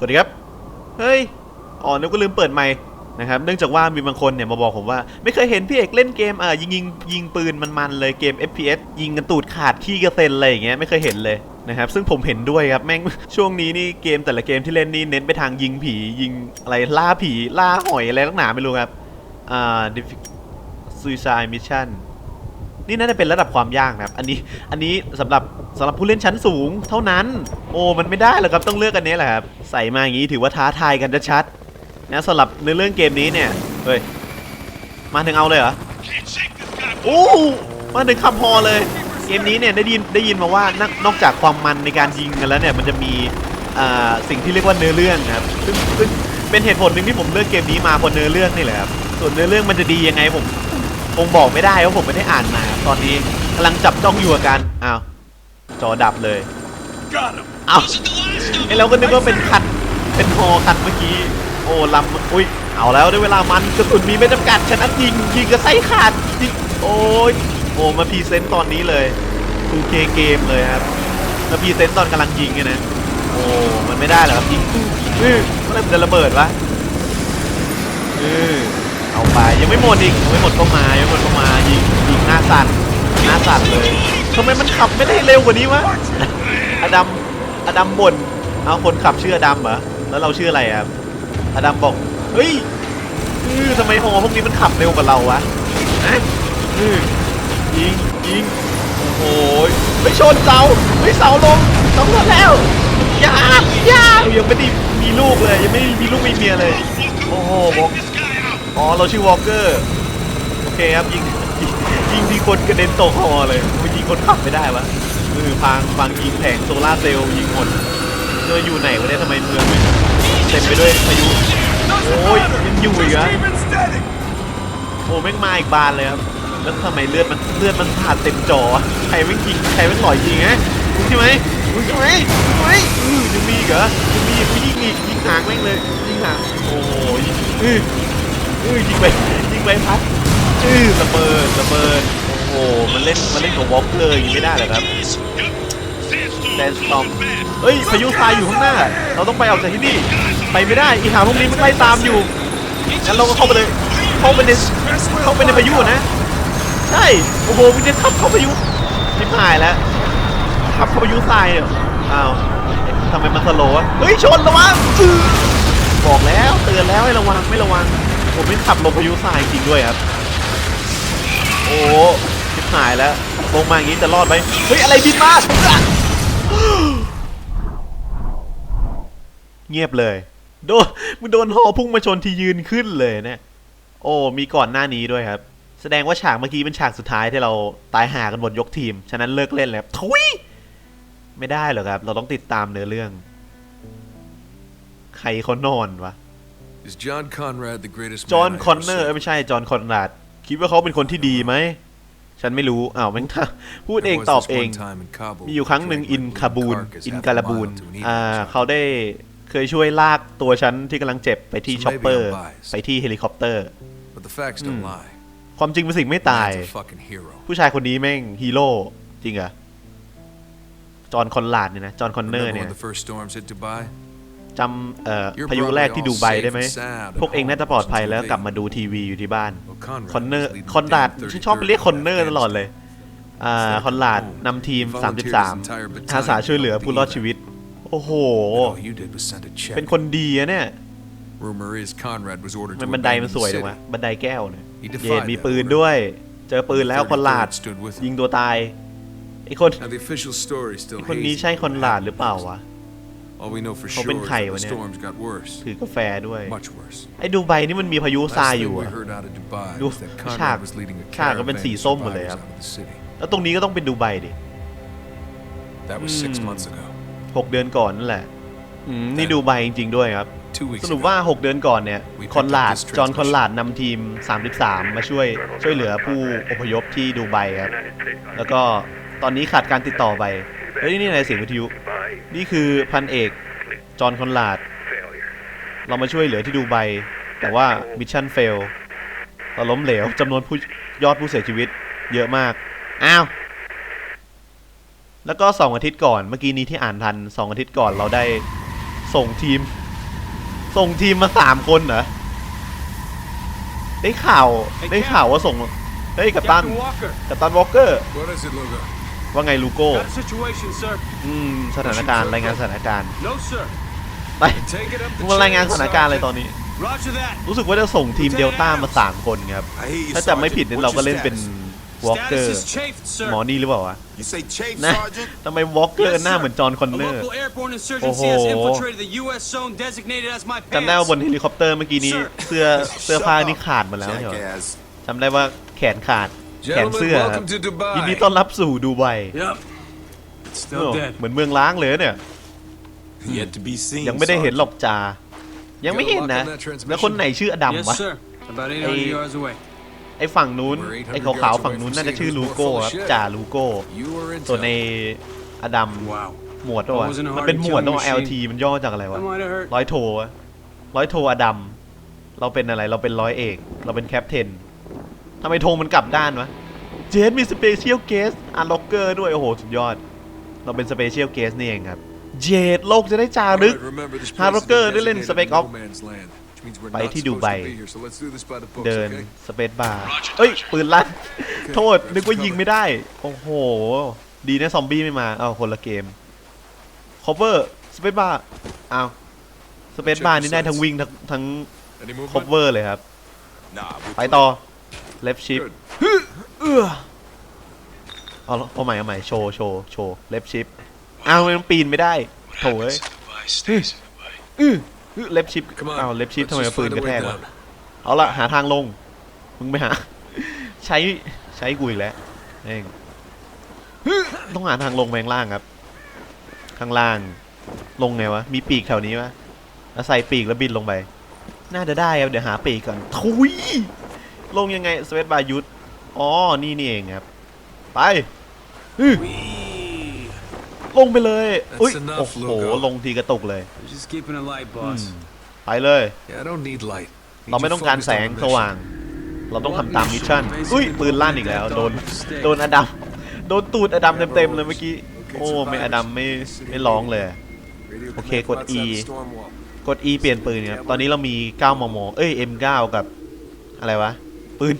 สวัสดีครับ เฮ้ย อ๋อนึกก็ลืมเปิดไมค์นะครับ เนื่องจากว่ามีบางคนเนี่ยมาบอกผมว่า ไม่เคยเห็นพี่เอกเล่นเกมเอ่อยิงยิงยิงปืนมันๆเลยเกม FPS ยิงกันตูดขาดขี้กระเซ็นอะไรอย่างเงี้ยไม่เคยเห็นเลยนะครับซึ่งผมเห็นด้วยครับแม่งช่วงนี้นี่เกมแต่ละเกมที่เล่นนี่เน้นไปทางยิงผียิงอะไรล่าผีล่าหอยอะไรตั้งหนาไม่รู้ครับอ่า Suicide Mission นี่น่าจะเป็นระดับความยากนะครับ อันนี้อันนี้สำหรับสำหรับผู้เล่นชั้นสูงเท่านั้น โอ้มันไม่ได้หรอกครับต้องเลือกอันนี้แหละครับใส่มาอย่างนี้ถือว่าท้าทายกันชัดๆนะสำหรับในเรื่องเกมนี้เนี่ยเฮ้ยมาถึงเอาเลยเหรอโอ้มาถึงคำพอเลย เกมนี้เนี่ยได้ยินได้ยินมาว่านนอกจากความมันในการยิงกันแล้วเนี่ยมันจะมีอ่าสิ่งที่เรียกว่าเนื้อเรื่องครับซึ่งเป็นเหตุผลหนึ่งที่ผมเลือกเกมนี้มาเพราะเนื้อเรื่องนี่แหละครับส่วนเนื้อเรื่องมันจะดียังไงผม คงบอกไม่ได้เพราะผมไม่ได้อ่านมาครับตอนนี้กำลังจับจ้องอยู่กับกันอ้าวจอดับเลย Got him. อ้าวไอเราก็นึกว่าเป็นคันเป็นฮอคันเมื่อกี้ โอ้ลำอุ้ยเอาแล้วได้เวลามันกระสุนมีไม่จำกัดฉะนั้นยิงยิงกระไส้ขาดยิงโอ้ยโอ้มาพรีเซนต์ตอนนี้เลยทูเคเกมเลยครับมาพรีเซนต์ตอนกำลังยิงไงนะโอ้มันไม่ได้เหรอครับยิงเฮ้ยเมื่อไหรมันจะระเบิดวะเออ เอาไปยังไม่หมดอีกยังไม่หมดก็มายังไม่หมดก็มายิงยิงหน้าสั่นหน้าสั่นเลยทำไมมันขับไม่ได้เร็วกว่านี้วะอดัมอดัมบ่นเอาคนขับชื่ออดัมเหรอแล้วเราชื่ออะไรครับอดัมบอกเฮ้ยเออทำไมฮอพวกนี้มันขับเร็วกว่าเราวะฮะเออยิงยิงโอ้โหไปชนเสาไปเสาลงเสาลงแล้วยาอย่ายังไม่ได้มีลูกเลยยังไม่มีลูกมีเมียเลย โอ้โหบอก อ๋อ เราชื่อวอลเกอร์ โอเคครับยิงยิงยิงที่คนกระเด็นตกฮอเลยไม่ยิงคนขับไม่ได้วะมือพังพังยิงแผงโซล่าร์เซลล์ยิงหมดเธออยู่ไหนวะเนี่ยทำไมเมืองเต็มไปด้วยพายุ โอ้ยยังอยู่อีกเหรอ Even static. โอ้แม่งมาอีกบานเลยครับ แล้วทำไมเลือดมันเลือดมันผ่านเต็มจอ ใครแม่งยิงใครแม่งหล่อยยิงฮะมึงใช่ไหมมึงใช่ไหมมึงใช่ไหมอือยังมีอีกเหรอยังมียิงอีกยิงหางแม่งเลยยิงหางโอ้ยิงอือ อือยิงไปยิงไปพัดอื้อระเบิดระเบิดโอ้โหมันเล่นมันเล่นกับวอล์กเลยยิงไม่ได้เหรอครับแดนสตอมเฮ้ยพายุทรายอยู่ข้างหน้า เราต้องไปออกจากที่นี่ไปไม่ได้อีหาพวกนี้มันไล่ตามอยู่งั้นเราก็เข้าไปเลยเข้าไปในเข้าไปในพายุนะใช่โอ้โหมันจะขับเข้าพายุชิบหายแล้วขับเข้าพายุทรายเนี่ยอ้าวทำไมมันสโลว์วะเฮ้ยชนระวังบอกแล้วเตือนแล้วให้ระวังไม่ระวัง ผมไม่ขับลงพายุทรายจริงด้วยครับ โอ้โหชิบหายแล้ว ลงมาอย่างนี้จะรอดไหมเฮ้ย อะไรบินมา เงียบเลย โดนมึงโดนหอพุ่งมาชนที่ยืนขึ้นเลยเนี่ย โอ้ มีก่อนหน้านี้ด้วยครับ แสดงว่าฉากเมื่อกี้เป็นฉากสุดท้ายที่เราตายหากันหมดยกทีม ฉะนั้นเลิกเล่นแล้วทุยไม่ได้หรอกครับ เราต้องติดตามเนื้อเรื่อง ใครเขานอนวะ Is John Conrad the greatest จอห์น man I คอน ever เนอร์ saw? ไม่ใช่ จอห์น คอนราด คิดว่าเขาเป็นคนที่ดีไหม ฉันไม่รู้ อ้าวแม่งพูด There เอง was ตอบ this เอง one time in Kabul มีอยู่ครั้งหนึ่ง train อิน went คาบูน carcass อิน half a การาบูน mile to an อ่า evening เขาได้เคยช่วยลากตัวฉันที่กำลังเจ็บไปที่ So ช็อปเปอร์ maybe I'm biased. ไปที่เฮลิคอปเตอร์ But the facts don't lie. ความจริงเป็นสิ่งไม่ตาย Man's a fucking hero. ผู้ชายคนนี้แม่งฮีโร่ จริงเหรอ จอห์น คอนลาดเนี่ยนะ จอห์น คอนเนอร์ Remember เนี่ย when the first storms hit Dubai? จำเอ่อ You're พายุแรกที่ดูไบ probably all ได้ไหม safe and sound at พวกเองน่าจะปลอดภัย home แล้ว since กลับมาดูทีวีอยู่ที่บ้าน Well, Conrad คอนเนอร์ was leading คอนราด the damn ฉันชอบเรียกคอนเนอร์ 33rd ตลอดเลย อ่า คอนราดนำทีม 33อาสาช่วยเหลือผู้รอดชีวิต โอ้โห All you did was send a check. เป็นคนดีอะเนี่ย Rumor is Conrad was ordered มัน to บันได abandon มัน the สวยจัง city. วะบันไดแก้วเนี่ย He เย defied มี that ปืน order. ด้วย เจอปืนแล้วคอนราด stood with him. ยิงตัวตายไอ้คน Now the official story is still คนนี้ hazy. ใช่คอนราดหรือเปล่าวะ All we know for เขา sure เป็น is ใคร that วะ the เนี่ย storms got worse. ถือกาแฟด้วย Much worse. ไอ้ดูไบนี่มันมีพายุทราย Last อยู่ thing we อะ heard out of Dubai Du- was that ฉาก Conrad was leading a ฉากก็เป็น caravan สี of ส้มหมดเลย survivors ครับ out of the city. แล้วตรงนี้ก็ต้องเป็นดูไบดิ That was six Hmm. months ago. หกเดือนก่อนนั่นแหละอืมนี่ดูไบจริง ๆ ด้วยครับ Two ส weeks รุป ago. ว่า6เดือนก่อนเนี่ย We picked คอนลาด up this จอห์น transmission. คอนลาดนำทีม 33 มาช่วยช่วยเหลือผู้อพยพที่ดูไบครับ แล้วก็ตอนนี้ขาดการติดต่อไป เฮ้ยนี่อะไรเสียงวิทยุ นี่คือพันเอก จอห์นคอนลาด เรามาช่วยเหลือที่ดูไบ แต่ว่ามิชชั่นเฟลเราล้มเหลวจำนวนผู้ยอดผู้เสียชีวิต เยอะมาก อ้าว แล้วก็สองอาทิตย์ก่อนเมื่อกี้นี้ที่อ่านทันสองอาทิตย์ก่อนเราได้ส่งทีม ส่งทีมมาสามคนเหรอ ได้ข่าว ได้ข่าวว่าส่งเฮ้ยกัปตัน Captain Walker, กัปตันวอลเกอร์ What is it, Lugo? ว่าไงลูโก้ got a situation, sir. อืม สถานการณ์รายงานสถานการณ์ No, sir. ไป Take it up มึ the งมารายงาน chain, สถานการณ์อะไรตอน Sergeant. นี้ Roger that. รู้สึกว่าจะส่งทีมเดลต้ามาสามคนครับ I hear you, ถ้าจำไม่ผิด Sergeant. เนี่ยเราก็ What's เล่น your เป็น status? วอลเกอ Status ร์ is chafed, sir. หมอนี่หรือเปล่าวะ You say chafe, นะ Sergeant? ทำไมวอลเกอ Yes, ร์หน้า sir. เหมือนจอห์นคอน A เนอร์ local airborne insurgency Oh. has infiltrated the U.S. zone designated as my จำได้ว่าบน pants. เฮลิคอปเตอร์เมื่อกี้นี้ เสื้อเสื้อผ้านี่ขาดหมดแล้วใช่ไหม Jackass. จำได้ว่าแขนขาด แขน Gentlemen, เสื้อครับ welcome to Dubai. ยินดีต้อนรับสู่ดูไบ Yep. It's โอ้ still dead. เหมือนเมืองล้างเลยเนี่ย Yet to be seen. ยังไม่ได้เห็นหรอกจา ยังไม่เห็นนะ Got a lock on that transmission? แล้วคนไหนชื่ออดัม Yes, วะ sir. About 800 Hey. yards away. ไอ้ฝั่งนู้น We're 800ไอ้ขาวๆฝั่งนู้นน่าจะชื่อลูโก้ครับจ่าลูโก้ You were in ส่วนในอดัม Wow. หมวดตัว That wasn't a มันเป็นหมวดตัว hard to kill LT มันย่อจากอะไรวะ That might have hurt. ร้อยโทวะร้อยโทอดัม เราเป็นอะไร เราเป็นร้อยเอก เราเป็นแคปเทน ทำไมธงมันกลับด้านวะ เจสมีสเปเชียลเกสอาร์ล็อกเกอร์ด้วย โอ้โห สุดยอด เราเป็นสเปเชียลเกสนี่เองครับ เจดโลกจะได้จารึก Alright, remember, this ฮาร์ place ล็อก has เกอร์ been ได้เล่น designated Spec Ops no man's land, which means we're ไป not ที่ดู supposed ไบ to be here, so let's do this by the books, เดิน okay? สเปซบาร์เอ้ย ปืนลั่น โทษ นึกว่ายิงไม่ได้ โอ้โห ดีนะซอมบี้ไม่มา เอาคนละเกมคอเวอร์สเปซบาร์เอาสเปซบาร์นี่ได้ทั้งวิ่งทั้งทั้ง Any คอ movement? เวอร์เลยครับ Nah, we're ไป too ต่อ เลฟชิป Good. เออเอาละเอาใหม่เอาใหม่โชว์โชว์โชว์เลฟชิปอ้าวมันปีนไม่ได้โถเอ้ยอื้ออื้อเลฟชิป Come on, อ้าวเลฟชิป let's ทำไม just เอาปืน find ก a ระ way แทกวะ down. เอาละหาทางลง มึงไปหา ใช้ใช้กูอีกแล้วเองต้องหาทางลงไปข้างล่างครับ ข้างล่าง ลงไงวะ มีปีกแถวนี้วะแล้วใส่ปีกแล้วบินลงไป น่าจะได้ครับ เดี๋ยวหาปีกก่อน ทุย ลงยังไงสเวตบายุทธอ๋อ นี่นี่เองครับ ไปอื้อลงไปเลย That's อุ้ย enough, โอ้โห Lugo. ลงทีกระตุกเลย Just keeping it light, อืม boss. ไปเลย Yeah, I don't need light. Need เราไม่ you ต้องการ focused แส on ง the ส mission. ว่าง เราต้องทำตามมิชชั่น อุ้ย ปืนลั่นอีกแล้ว โดน โดนอดัม โดนตูดอดัมเต็มๆเลยเมื่อกี้ โอ้ ไม่อดัมไม่ ไม่ร้องเลย Radio Okay, command kod from outside E. the storm wall. กด E เปลี่ยนปืนครับ ตอนนี้เรามี 9 มม เอ้ย M9 กับ อะไรวะ ปืน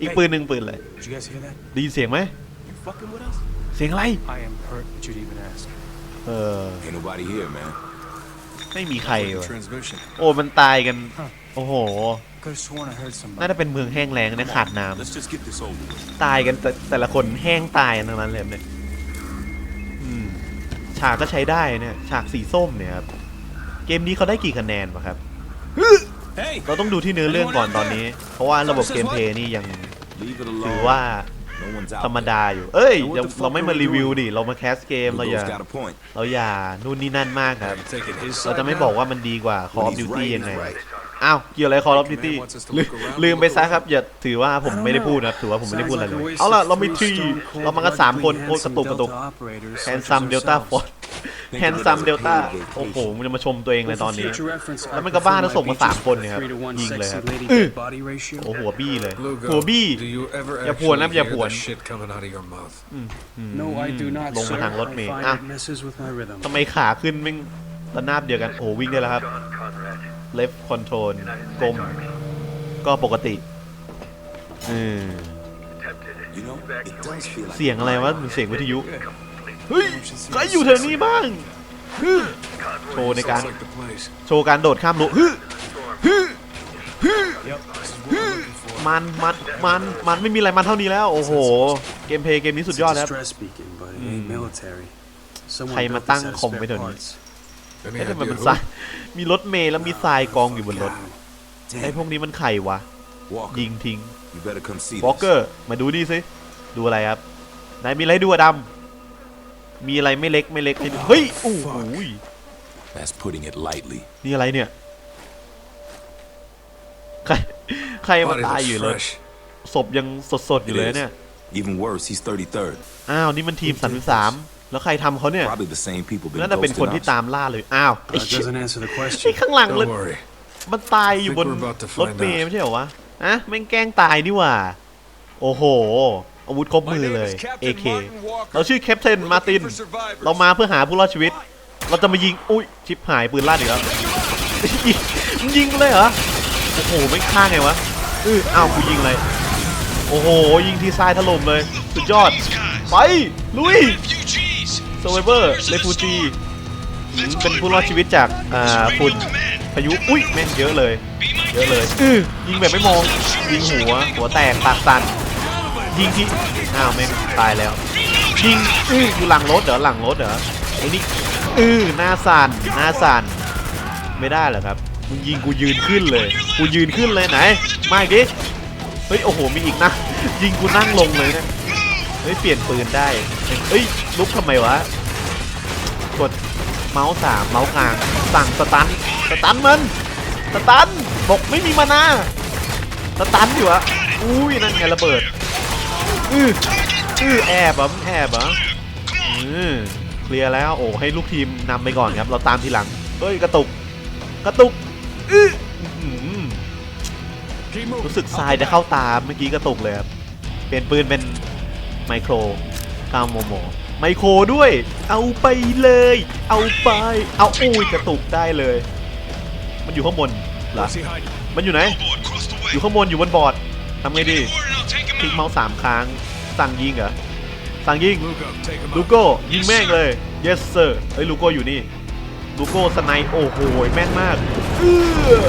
อีกปืนหนึ่งปืนเลย Did you guys hear that? ได้ยินเสียงไหม You fucking with us? เสียงอะไร I am hurt that you'd even ask. เออ Ain't nobody here, man. ไม่มีใคร Like the วะ transmission. โอ้มันตายกัน โอ้โห Could have sworn I heard น่า somebody. จะเป็นเมืองแห้งแล้งนะขาดน้ำ Let's just get this over with. ตายกันแต่แต่ละคนแห้งตายกันทั้งนั้นเลยเนี่ยอืมฉากก็ใช้ได้เนี่ย ฉากสีส้มเนี่ยครับ เกมนี้เขาได้กี่คะแนนวะครับ Hey! เราต้องดูที่เนื้อเรื่องก่อนตอนนี้ เพราะว่าระบบเกมเพลย์นี่ยัง Leave it ถือ alone. ว่า No one's out ธรรม there. ดาอยู่ เอ้ย What the เรา fuck เราไม่มา are we รีวิว doing? ดิ เรามาแคสเกมเราอย่า Lugo's got a point. เราอย่านู่นนี่นั่นมากครับ You're taking his เรา side จะไม่ now? บอกว่ามันดีกว่า Call of When he's Duty right, ยังไง he's right. อ้าว เกี่ยวอะไร Call of Command Duty wants us to ลืม look around, ลืม look ไปซะ around. ครับ อย่าถือว่าผมไม่ได้พูดนะครับ ถือว่าผมไม่ได้พูดอะไรเลย เอาล่ะ เรามีทีเรามากันสามคนโคตรกระตุกกระตุกแฮนซัมเดลต้าฟอร์ด แฮนซัมเดลต้าโอ้โหมันจะมาชมตัวเองเลยตอนนี้ แล้วมันก็บ้านะส่งมาสามคนเนี่ยครับยิงเลยครับอื้อโอ้โหหัวบี้เลย Lugo, หัวบี้ do you ever อย่าผวนนะ actually อย่า hear ผวน the shit coming out of your mouth? No, I do not, ลงมา sir. ทางรถเมล์ I find อะ it messes with my rhythm. ทำไมขาขึ้นแม่งระนาบเดียวกันโอ้โหวิ่งได้แล้วครับ left control กลมก็ปกติอืม You know, it does feel like เสียงอะไรวะเหมือนเสียงวิทยุ เฮ้ยใครอยู่แถวนี้บ้างฮึโชว์ในการ Sounds like the place. โชว์การโดดข้ามรั้วฮึฮึฮึมันมันมันมันไม่มีอะไรมันเท่านี้แล้ว โอ้โห เกมเพลย์เกมนี้สุด It's ยอด a ครับ distress beacon, but it ain't military. Someone ใครมา built ตั้ง this out of คอม spare ไว้เดี๋ยวนี้ parts. Any เอ๊ะทำไม idea มัน who? ทรายมีรถเมล์แล้วมีทรายกองอยู่บนรถ Damn. ไอ้พวกนี้มันไข่วะ Walker, ยิงทิ้ง you better come see วอลเกอ this. ร์ มาดูนี่สิ ดูอะไรครับไหนมีอะไรให้ดูอะดำ มีอะไรไม่เล็กไม่เล็กให้ดูเฮ้ยโอ้โหย That's putting it lightly. นี่อะไรเนี่ย ใครใครมา Body ตาย looks อยู่เลย fresh. ศพยังสดๆอยู่ It เลย is. เนี่ย Even worse, he's 33rd. อ้าว นี่มันทีม33แล้วใครทำเขาเนี่ย Probably the same people been น่าจะเป็นคน ghosting ที่ us. ตามล่าเลย อ้าวไอ้ That เชี่ย doesn't answer the ไอ้ question. ข้างหลังเลย Don't worry. มันตายอยู่บน Think we're about to ร find ถเมย์ out. ไม่ใช่เหรอวะอะแม่งแกล้งตายนี่หว่า โอ้โห อาวุธครบมือเลย AK เราชื่อแคปเทนมาติน เรามาเพื่อหาผู้รอดชีวิต เราจะมายิง อุ้ย ชิปหายปืนลั่นอีกแล้วมึงยิงกูเลยเหรอ โอ้โห ไม่ฆ่าไงวะเอออ้าวกูยิงเลย โอ้โห ยิงทีทรายถล่มเลย สุดยอด ไป ลุย s u r v i v o r เลฟูจีเป็นผู้รอดชีวิตจาก อ่าฝุ่นพายุ อุ้ยแม่งเยอะเลย เยอะเลย อือยิงแบบไม่มอง ยิงหัว หัวแตกปากสั่น ยิงที่อ้าวแม่งตายแล้วยิงอื้ออยู่หลังรถเหรอหลังรถเหรอไอ้นี่อื้อหน้าสั่นหน้าสั่นไม่ได้เหรอครับมึงยิงกูยืนขึ้นเลยกูยืนขึ้นเลยไหนมาอีกดิเฮ้ยโอ้โหมีอีกนะยิงกูนั่งลงเลยนะเฮ้ยเปลี่ยนปืนได้เฮ้ยลุกทำไมวะกดเมาส์สามเมาส์กลางสั่งสตันสตันมันสตันบอกไม่มีมานาสตันอยู่วะอุ้ยนั่นไงระเบิด อืออือแอบอะแอบอะอือเคลียร์แล้วโอ้ให้ลูกทีมนำไปก่อนครับ เราตามทีหลังเฮ้ยกระตุกกระตุกอื้อรู้สึกทรายจะเข้าตาเมื่อกี้กระตุกเลยครับเปลี่ยนปืนเป็นไมโคร9โมโมไมโครด้วย เอาไปเลย เอาไป เอาอุ้ยกระตุกได้เลย มันอยู่ข้างบนเหรอมันอยู่ไหน อยู่ข้างบนอยู่บนบอร์ดทำไงดี คลิกเมาส์สามครั้ง สั่งยิงเหรอ สั่งยิง Lugo, take him ลู out. โก้ยิงแม่งเลย yes sir เฮ้ยลูโก้อยู่นี่ ลูโก้สไนป์โอ้โหแม่นมากเอื้อ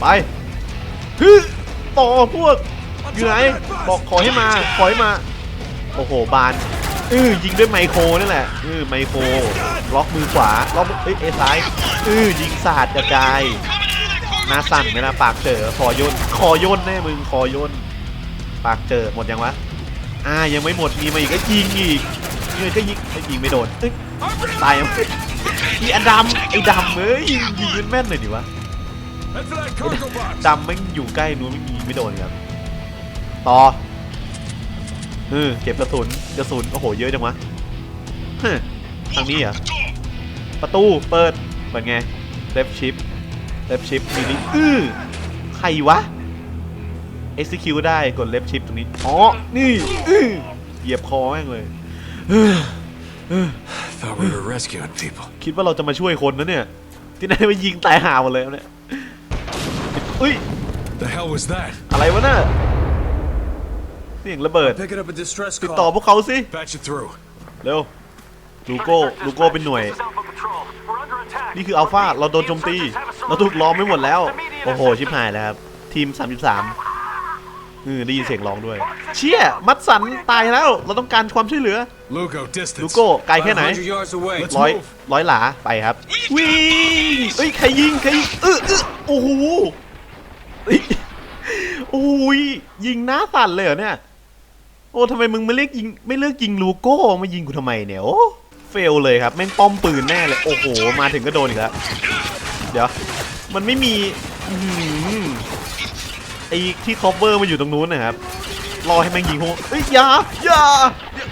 ไปฮึต่อพวกอยู่ไหนบอกขอให้มา ขอให้มา โอ้โหบานเออยิงด้วยไมโครนี่แหละเออไมโคร ล็อกมือขวา ล็อกเอ้ยเอยซ้ายเออยิงสาดกระจาย หน้าสั่นไหมนะปากเจอคอย่นคอย่นแน่มึงคอย่นปากเจอหมดยังวะอ่ายังไม่หมดมีมาอีกก็ยิงอีกยิงก็ยิงไอ้ยิงไม่โดนตายยังอีอันดำไอ้ดำเอ้ยยิงยิงแม่นหน่อยดิวะดำแม่อยู่ใกล้นู้นไม่ยิงไม่โดนครับต่อเออเก็บกระสุนกระสุนโอ้โหเยอะจังวะฮะทางนี้เหรอประตูเปิดเปิดไงเลฟชิป เลฟชิปมีลิอือใครวะ execute ได้กดเลฟชิปตรงนี้ อ๋อ นี่อื้อเหยียบคอแม่งเลย Thought we were rescuing people. คิดว่าเราจะมาช่วยคนนะเนี่ย ที่ไหนมายิงตายห่าหมดเลยเนี่ยอุ้ย The hell was that? อะไรวะน่ะเสียงระเบิด Picking up a distress ติดต่อ call. พวกเขาสิ Patch it through. เร็ว ลูโก้ ลูโก้เป็นหน่วย นี่คืออัลฟาเราโดนโจมตี เราถูกล้อมไม่หมดแล้ว โอ้โห ชิบหายแล้วครับ ทีม 33อือได้ยินเสียงร้องด้วย เชี่ย มัดสันตายแล้ว เราต้องการความช่วยเหลือ Lugo, distance. ลูโก้ไกลแค่ไหน100 yards away. Let's ร้อย move. ร้อยหลาไปครับ วิ่งเอ้ย ใครยิง ใครยิงเออเออโอ้โหเอ้ยโอ้ยยิงหน้าสั่นเลยเหรอเนี่ย โอ้ทำไมมึงไม่เลือกยิง ไม่เลือกยิงลูโก้ มายิงกูทำไมเนี่ยโอ้ เฟลเลยครับแม่งป้อมปืนแน่เลย โอ้โห มาถึงก็โดนอีกแล้ว เดี๋ยว มันไม่มีอื้ออไอ้ที่คอ v เ r อร์มาอยู่ตรงนู้นนะครับ รอให้แม่งยิงโหเอ้ยยาอย่า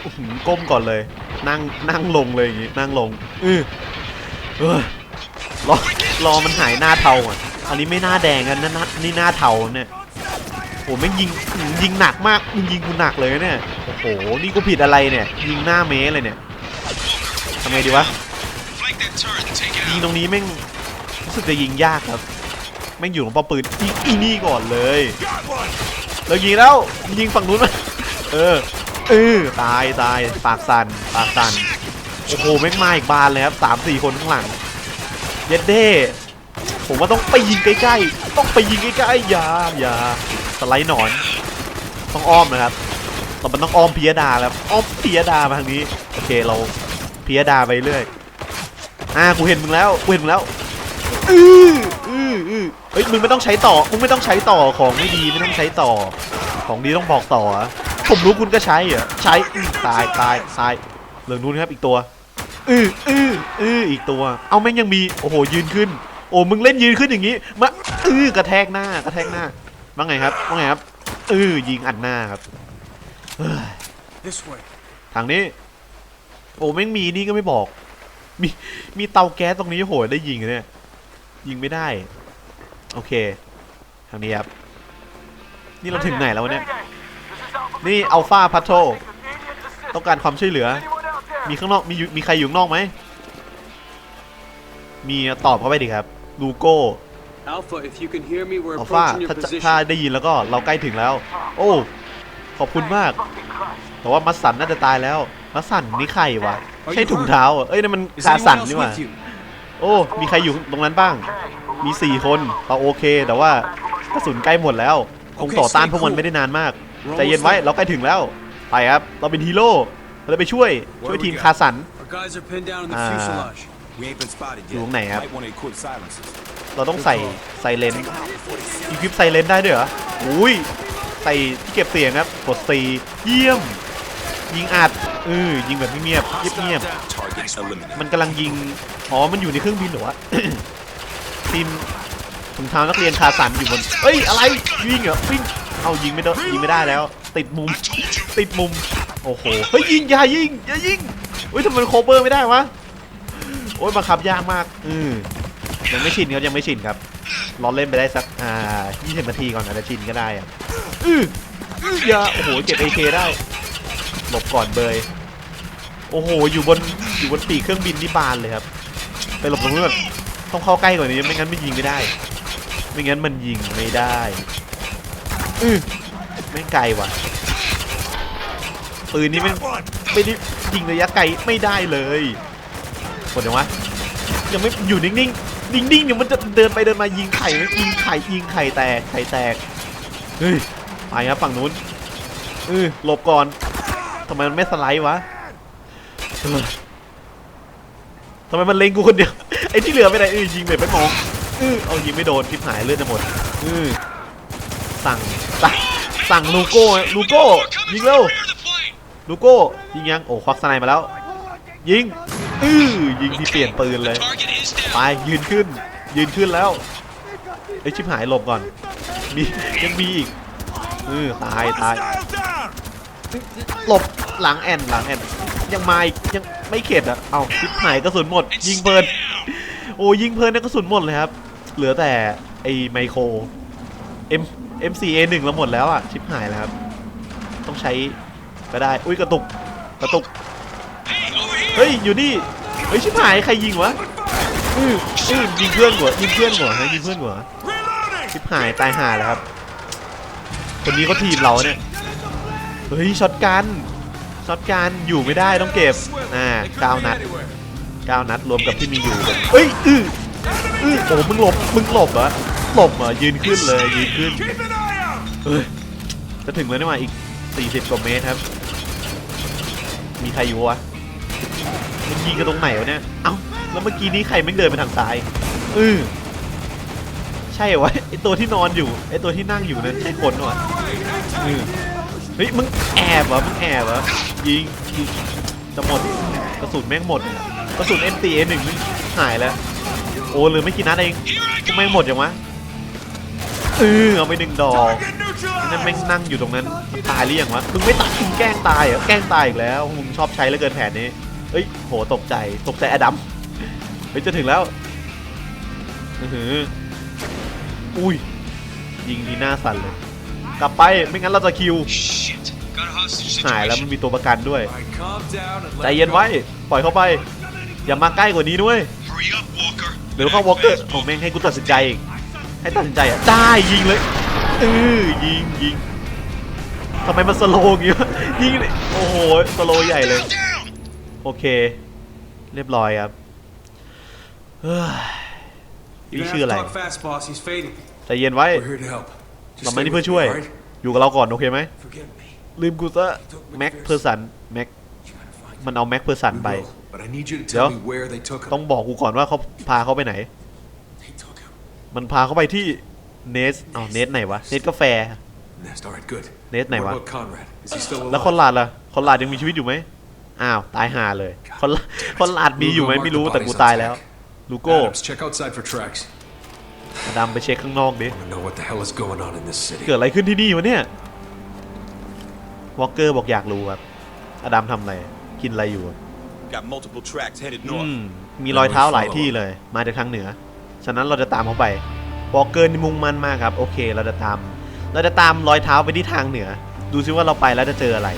อื้อหือก้มก่อนเลย นั่งนั่งลงเลยอย่างงี้นั่งลงเออเออรอรอมันหายหน้าเทาอะอันนี้ไม่หน้าแดงกันนะนะนี่หน้าเทาเนี่ยโอ้แม่งยิงยิงหนักมากมึงยิงกูหนักเลยเนี่ยโอ้โหนี่กูผิดอะไรเนี่ย ยิงหน้าเมสเลยเนี่ย ทำไงดีวะยิงตรงนี้แม่งรู้สึกจะยิงยากครับแม่งอยู่ตรงป้อมปืนอีอีนี่ก่อนเลยแล้วยิงแล้วยิงฝั่งนู้นมาเออเออตายตายปากสันปากสันโอ้โหแม่งมาอีกบานเลยครับสามสี่คนข้างหลังเย็ดเด้ผมว่าต้องไปยิงใกล้ๆต้องไปยิงใกล้ๆอย่าอย่าสไลด์หนอนต้องอ้อมนะครับแต่มันต้องอ้อมพิยดาแล้วอ้อมพิยดามาทางนี้โอเคเรา พิยดาไปเรื่อยอ่ากูเห็นมึงแล้วกูเห็นมึงแล้วอืออืออือเฮ้ยมึงไม่ต้องใช้ต่อมึงไม่ต้องใช้ต่อของไม่ดีไม่ต้องใช้ต่อ ของดีต้องบอกต่อเหรอผมรู้คุณก็ใช้เหรอใช้อื้อตายตายตายเหลืองนู้นครับอีกตัวอืออืออืออีกตัว เอาแม่งยังมีโอ้โหยืนขึ้น โอ้มึงเล่นยืนขึ้นอย่างนี้มาอือกระแทกหน้ากระแทกหน้าว่าไงครับว่าไงครับอือยิงอัดหน้าครับเฮ้ย This way. ทางนี้ โอ้แม่งมีนี่ก็ไม่บอก มีมีเตาแก๊สตรงนี้โหยได้ยิงอะเนี่ย ยิงไม่ได้ โอเค ทางนี้ครับ นี่เราถึงไหนแล้ววะเนี่ย นี่อัลฟาพัทโทต้องการความช่วยเหลือ มีข้างนอกมีอยู่มีใครอยู่ข้างนอกไหม มีตอบเข้าไปดิครับ ลูโก้ Alpha, if you can hear me, we're อัลฟา approaching your ถ้าจะ position. ถ้าได้ยินแล้วก็เราใกล้ถึงแล้ว โอ้ ขอบคุณมาก แต่ว่ามัสสันน่าจะตายแล้ว มัสสันนี่ใครวะ ใช่ถุงเท้าเหรอเอ้ยนั่นมัน Is คา anyone สัน else นี่หว่า with you? โอ้ มีใครอยู่ตรงนั้นบ้าง มีสี่คนเราโอเค แต่ว่ากระสุนใกล้หมดแล้ว คงต่อต้านพวกมันไม่ได้นานมากใจเย็นไว้เราใกล้ถึงแล้ว ไปครับ เราเป็นฮีโร่เราจะไปช่วย ช่วยทีมคาสัน Our guys are pinned down in the Ah. fuselage. We ain't been spotted yet. Đúng này, ạ. Might want to equip silencers. เราต้องใส่ไซเลนอีควิปไซเลนได้ด้วยเหรอ อุ้ย ใส่ที่เก็บเสียงครับ กดซีเยี่ยม ยิงอัดเออยิงแบบเงียบๆเงียบ Target eliminated. ๆมันกำลังยิงอ๋อมันอยู่ในเครื่องบินเหรอวะทีมถุงเท้านักเรียนคาสันอยู่บนเอ้ยอะไรยิงเหรอวิ่งเอายิงไม่ได้ยิงไม่ได้แล้ว ติดมุมติดมุมโอ้โหเฮ้ยยิงอย่ายิงอย่ายิงเฮ้ยทำไมมันโคเวอร์ไม่ได้วะโอ้ยบังคับยากมากอือยังไม่ชินครับยังไม่ชินครับรอเล่นไปได้สักอ่า20นาทีก่อนอาจจะชินก็ได้อะอืออื้ออย่าโอ้โหเก็บ AK ได้ หลบก่อนเบยโอ้โห อยู่บนอยู่บนปีกเครื่องบินนี่บานเลยครับ ไปหลบตรงนู้นก่อนต้องเข้าใกล้กว่านี้ไม่งั้นมันยิงไม่ได้ ไม่งั้นมันยิงไม่ได้อือไม่ไกลว่ะปืนนี้ไม่งไม่ได้ยิงระยะไกลไม่ได้เลยกดยังวะยังไม่อยู่นิ่งๆนิ่งๆเดี๋ยวมันจะเดินไปเดินมายิงไข่ยิงไข่ยิงไข่แตกไข่แตกเฮ้ยไปครับฝั่งนู้นเออหลบก่อน ทำไมมันไม่สไลด์วะเออทำไมมันเล็งกูคนเดียว ไอ้ที่เหลือไปไหนเออยิงแบบไม่มองเออเอายิงไม่โดนทิพหายเลือดจะหมดเออสั่งสั่งสั่งลูโก้ลูโก้ยิงเร็วลูโก้ยิงยังโอ้ควักสไนมาแล้ว ยิงอือยิงที่เปลี่ยนปืนเลยไปยืนขึ้น ยืนขึ้นแล้วไอ้ยชิบหายหลบก่อน มียังมีอีกเออตายตายหลบ หลังแอนหลังแอนยังมาอีกยังไม่เข็ดอะเอาชิบหายกระสุนหมด ยิงเพลินโอ้ยิงเพลินนะกระสุนหมดเลยครับ เหลือแต่ไอ้ไมโคร M M4A1 เราหมดแล้วอะชิบหายแล้วครับ ต้องใช้ก็ได้ อุ้ยกระตุกกระตุก เฮ้ยอยู่นี่ เฮ้ยชิบหายใครยิงวะอืออือยิงเพื่อนหัวยิงเพื่อนหัวฮะยิงเพื่อนหัวชิบหายตายห่าแล้วครับคนนี้ก็ทีมเราเนี่ย เฮ้ยช็อตกัน ช็อตกันอยู่ไม่ได้ต้องเก็บอ่าเก้านัดเก้านัดรวมกับที่มีอยู่เฮ้ยอืออือโอ้มึงหลบมึงหลบเหรอหลบเหรอยืนขึ้นเลยยืนขึ้นเอ้ยจะถึงแล้วนี่หว่าอีก 40กว่าเมตรครับ มีใครอยู่วะมันยิงกันตรงไหนวะเนี่ย เอ้า แล้วเมื่อกี้นี้ใครไม่เดินไปทางซ้ายอือใช่วะไอตัวที่นอนอยู่ไอตัวที่นั่งอยู่นั้นใช่คนวะอือ เฮ้ยมึงแอบเหรอมึงแอบเหรอยิงยิงจะหมดกระสุนแม่งหมดกระสุน MTA หนึ่งมึงหายแล้ว โอ้เหลือไม่กี่นัดเองทำไมหมดอย่างวะเออเอาไปหนึ่งดอกนั่นแม่งนั่งอยู่ตรงนั้นตายหรือยังวะมึงไม่ตายมึงแกล้งตายเหรอแกล้งตายอีกแล้วมึงชอบใช้เหลือเกินแผนนี้เฮ้ยโหตกใจตกใจอดัมเฮ้ยจะถึงแล้วอือหืออุ้ยยิงทีหน้าสั่นเลย กลับไปไม่งั้นเราจะคิว หายแล้วมันมีตัวประกันด้วย All right, calm down and ใจ let เย็น go. ไว้ ปล่อยเข้าไป อย่ามาใกล้กว่านี้ด้วยเดี๋ยวเข้าวอลเกอร์ผมแม่งให้กูตัดสินใจอีกให้ตัดสินใจอะ ได้ยิงเลยเออยิงยิงทำไมมันสโลว์อย่างงี้วะยิงเลยโอ้โหสโลว์ใหญ่เลย โอเค เรียบร้อยครับเฮ้ย You're นี่ gonna ชื่อ have อะไร to talk fast, boss. He's fading. ใจเย็นไว้ We're here to help. Just เราไม่ stay ได้เพื่อ with me, ช่วย all right? อยู่กับเราก่อนโอเคไหม Forgive me. ลืมกูซะแม็กเพอร์สันแม็ก You gotta find มันเอาแม็กเพอร์สัน We ไป will, but I need you to Yeah. tell me where they took him. ต้องบอกกูก่อนว่าเขาพาเขาไปไหน They took him. มันพาเขาไปที่เนสอ๋อเนสไหนวะ เนสกาแฟ Nest. All right, good. Nết này What mà. about Conrad? Is he still alive? แล้วคนหลาดล่ะคนหลาดยังมีชีวิตอยู่ไหมอ้าว ตายห่าเลยคนละคนหลาดมีอยู่ไหมไม่รู้แต่กูตายแล้ว ลูโก้ Adams, check outside for tracks. อดัมไปเช็คข้างนอกดิ I wanna know what the hell is going on in this city. เกิดอะไรขึ้นที่นี่วะเนี่ยวอลเกอร์บอกอยากรู้ครับ อดัมทำอะไร กินอะไรอยู่ Got multiple tracks headed อื north. มมีรอยเท้าหลายที่เลย มาจากทางเหนือ ฉะนั้นเราจะตามเขาไปวอลเกอร์นี่มุ่งมั่นมากครับ โอเค เราจะตาม เราจะตามรอยเท้าไปที่ทางเหนือ ดูซิว่าเราไปแล้วจะเจออะไร